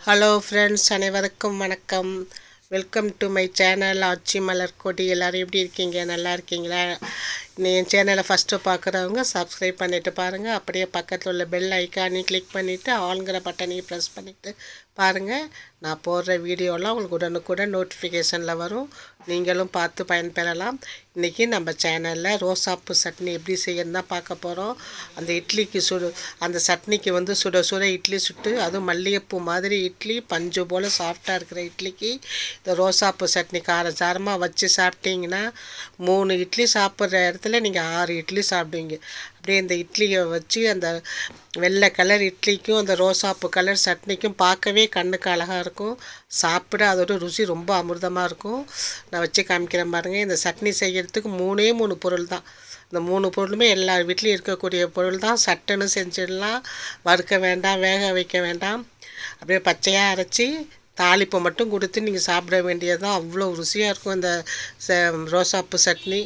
Hello friends அனைவருக்கும் வணக்கம். Welcome to my channel Aachi Malar Kodi எல்லோரும் எப்படி இருக்கீங்க? நல்லா இருக்கீங்களா? நீ என் சேனலை ஃபஸ்ட்டு பார்க்குறவங்க சப்ஸ்கிரைப் பண்ணிவிட்டு பாருங்கள் அப்படியே பக்கத்தில் உள்ள பெல் ஐக்கானையும் கிளிக் பண்ணிவிட்டு ஆளுங்கிற பட்டனையும் ப்ரெஸ் பண்ணிவிட்டு பாருங்கள் நான் போடுற வீடியோலாம் உங்களுக்கு உடனுக்குடன் நோட்டிஃபிகேஷனில் வரும். நீங்களும் பார்த்து பயன்பெறலாம். இன்றைக்கி நம்ம சேனலில் ரோசாப்பு சட்னி எப்படி செய்யணும் தான் பார்க்க போகிறோம் அந்த இட்லிக்கு சுடு அந்த சட்னிக்கு வந்து சுட சுட இட்லி சுட்டு அதுவும் மல்லிகைப்பூ மாதிரி இட்லி பஞ்சு போல் சாஃப்டாக இருக்கிற இட்லிக்கு இந்த ரோசாப்பு சட்னி காரசாரமாக வச்சு சாப்பிட்டீங்கன்னா மூணு இட்லி சாப்பிட்ற இடத்துல நீங்கள் ஆறு இட்லி சாப்பிடுவீங்க. அப்படியே இந்த இட்லியை வச்சு அந்த வெள்ளை கலர் இட்லிக்கும் அந்த ரோசாப்பு கலர் சட்னிக்கும் பார்க்கவே கண்ணுக்கு அழகாக இருக்கும். சாப்பிட அதோட ருசி ரொம்ப அமிர்தமாக இருக்கும். நான் வச்சு காமிக்கிறேன் பாருங்கள் இந்த சட்னி செய்கிறதுக்கு மூணே மூணு பொருள் தான். இந்த மூணு பொருளுமே எல்லா வீட்லேயும் இருக்கக்கூடிய பொருள் தான். சட்டுன்னு செஞ்சிடலாம். வறுக்க வேண்டாம் வேக வைக்க வேண்டாம். அப்படியே பச்சையாக அரைச்சி தாளிப்பை மட்டும் கொடுத்து நீங்கள் சாப்பிட வேண்டியது தான் அவ்வளோ ருசியாக இருக்கும் இந்த ரோசாப்பு சட்னி.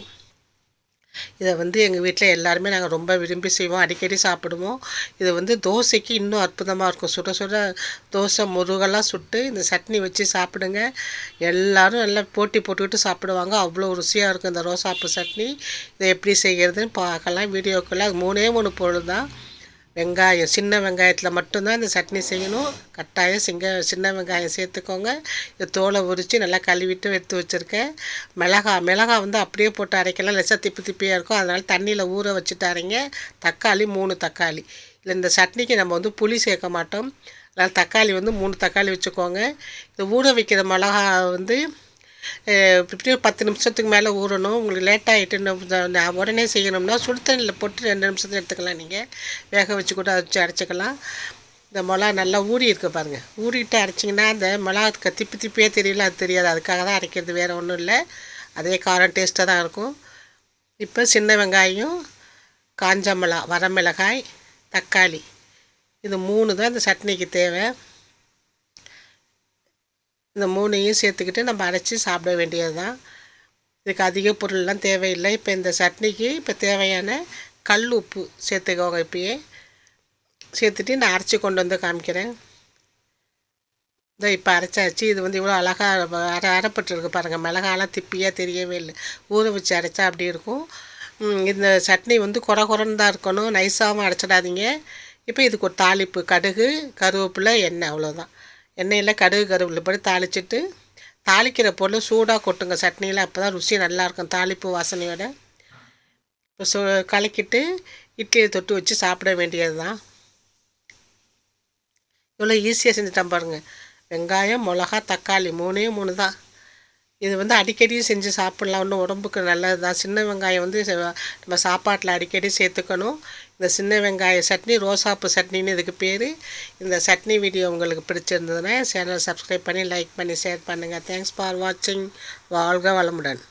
இதை வந்து எங்கள் வீட்டில் எல்லாருமே நாங்கள் ரொம்ப விரும்பி செய்வோம் அடிக்கடி சாப்பிடுவோம். இது வந்து தோசைக்கு இன்னும் அற்புதமாக இருக்கும். சுட சுட தோசை முருகெல்லாம் சுட்டு இந்த சட்னி வச்சு சாப்பிடுங்க. எல்லோரும் நல்லா போட்டி போட்டுக்கிட்டு சாப்பிடுவாங்க. அவ்வளோ ருசியாக இருக்கும் இந்த ரோசாப்பு சட்னி. இதை எப்படி செய்கிறதுன்னு பார்க்கலாம். வீடியோக்குள்ளே அது மூணே மூணு பொருள் தான். வெங்காயம் சின்ன வெங்காயத்தில் மட்டும்தான் இந்த சட்னி செய்யணும். கட்டாயம் சிங்க சின்ன வெங்காயம் சேர்த்துக்கோங்க. தோலை உரித்து நல்லா கழுவிட்டு எடுத்து வச்சுருக்கேன். மிளகா மிளகா வந்து அப்படியே போட்டு அரைக்கலாம். லெஸ்ஸாக திப்பி திப்பியாக இருக்கும். அதனால் தண்ணியில் ஊற வச்சுட்டு அரைங்க. தக்காளி மூணு தக்காளி. இல்லை இந்த சட்னிக்கு நம்ம வந்து புளி சேர்க்க மாட்டோம். அதனால் தக்காளி வந்து மூணு தக்காளி வச்சுக்கோங்க. இந்த ஊற வைக்கிற மிளகா வந்து இப்படியும் பத்து நிமிஷத்துக்கு மேலே ஊறணும். உங்களுக்கு லேட்டாகிட்டு உடனே செய்யணும்னா சுடு தண்ணியில் போட்டு ரெண்டு நிமிஷத்தில் எடுத்துக்கலாம் நீங்கள் வேக வச்சு கூட வச்சு அரைச்சிக்கலாம். இந்த மிளகா நல்லா ஊறி இருக்க பாருங்கள் ஊறிட்டு அரைச்சிங்கன்னா அந்த மிளகா திப்பி திப்பியே தெரியல அது தெரியாது. அதுக்காக தான் அரைக்கிறது வேறு ஒன்றும் இல்லை. அதே காரம் டேஸ்ட்டாக தான் இருக்கும். இப்போ சின்ன வெங்காயம் காஞ்ச மிளகா வரமிளகாய் தக்காளி. இது மூணு தான் இந்த சட்னிக்கு தேவை. இந்த மூணையும் சேர்த்துக்கிட்டு நம்ம அரைச்சி சாப்பிட வேண்டியது தான் இதுக்கு அதிக பொருள்லாம் தேவையில்லை. இப்போ இந்த சட்னிக்கு இப்போ தேவையான கல் உப்பு சேர்த்துக்கோங்க இப்பயே. சேர்த்துட்டு நான் அரைச்சி கொண்டு வந்து காமிக்கிறேன். இந்த இப்போ அரைச்சாச்சு. இது வந்து இவ்வளோ அழகாக அரை அரைப்பட்டுருக்கு பாருங்கள் மிளகாலாம் திப்பியாக தெரியவே இல்லை. ஊற வச்சு அரைச்சா அப்படி இருக்கும். இந்த சட்னி வந்து குறை குறைன்னு தான் இருக்கணும். நைஸாகவும் அரைச்சிடாதீங்க. இப்போ இதுக்கு ஒரு தாளிப்பு கடுகு கருவேப்பிலை எண்ணெய் அவ்வளோதான் எண்ணெயில் கடுகு கருவேப்பிலை போட்டு தாளிச்சிட்டு தாளிக்கிற பொருள் சூடாக கொட்டுங்க. சட்னியில் அப்போ தான் ருசி நல்லாயிருக்கும். தாளிப்பு வாசனையோட. இப்போ சு கலக்கிட்டு இட்லியை தொட்டு வச்சு சாப்பிட வேண்டியது தான் இவ்வளோ ஈஸியாக செஞ்சுட்டான் பாருங்கள் வெங்காயம் மிளகா தக்காளி மூணே மூணு தான் இது வந்து அடிக்கடி செஞ்சு சாப்பிட்லாம். ஒன்றும் உடம்புக்கு நல்லது தான் சின்ன வெங்காயம் வந்து நம்ம சாப்பாட்டில் அடிக்கடி சேர்த்துக்கணும். இந்த சின்ன வெங்காய சட்னி ரோசாப்பு சட்னின்னு இதுக்கு பேர். இந்த சட்னி வீடியோ உங்களுக்கு பிடிச்சிருந்ததுன்னா சேனல் சப்ஸ்கிரைப் பண்ணி லைக் பண்ணி ஷேர் பண்ணுங்கள் தேங்க்ஸ் ஃபார் வாட்சிங் வாழ்க வளமுடன்.